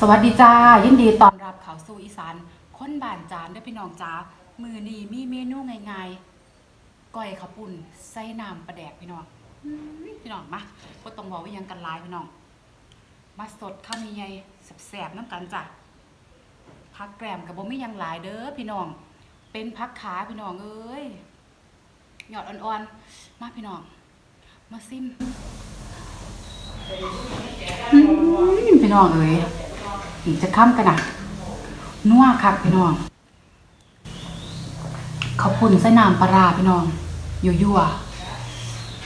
สวัสดีจ้า ยินดีต้อนรับเขาสู่อีสานคนบ้านจานเด้พี่น้องจ้ามือนีมีเมนูง่ายๆก้อยข้าวปุ่นใส่น้ำปลาแดกพี่น้องพี่น้องมาก็ต้องบอกว่ายังกันลายพี่น้อง มาสดข้าวมีใหญ่แสบๆน้ำกันจ้ะพักแกรมกับบ่มีหยังหลายเด้อพี่น้อง เป็นพักขาพี่น้องเอ้ยหยอดอ่อนๆ มาพี่น้อง มาซิมพี่น้องเอ้ย อีกจะค้ำกันนะนัวคักพี่น้องเขาวปุ่นใส่น้ำปลาพี่น้องยั่วยั่ว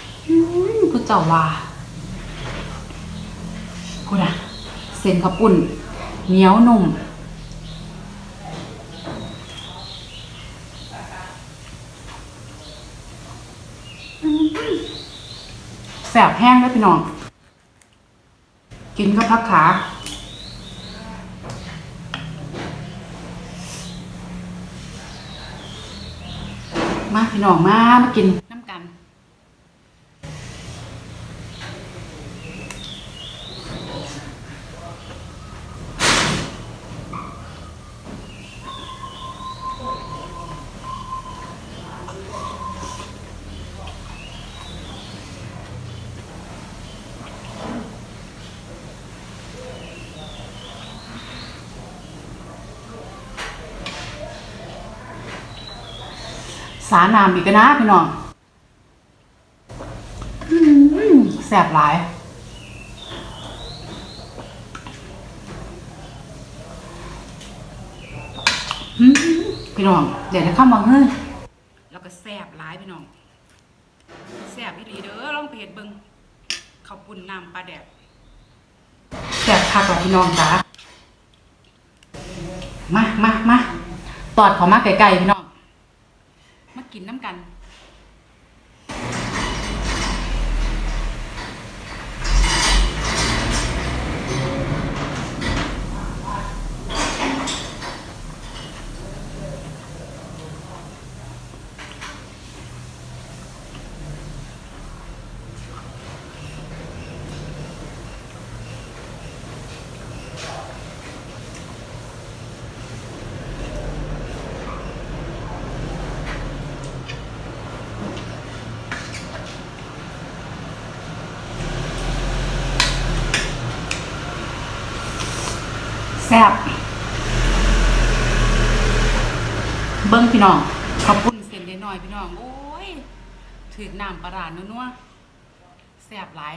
ๆผู้เจ้าว่าพูดอะเส้นข้าวปุ่นเหนียวนุ่มแสบแห้งเลยพี่น้อง กินก็พักขา มาพี่น้องมามากินน้ำกัน สานามอีกนะพี่น้องแสบหลาย พี่น้อง เดี๋ยวจะเข้ามาเฮ้ยแล้วก็แสบหลายพี่น้องแสบอีหลีเด้อลองไปเห็ดเบิงข้าปุ้นน้ำปลาแดดแสบคักกว่าพี่น้องจ้ามามามาตอดเขอมาไกลๆพี่น้อง ซ่บเบิ้งพี่น้องข้าวปุ้นเส้นเล็กน้อยพี่น้อง โอ้ยถือน้ำปลาร้านัวๆแซ่บหลาย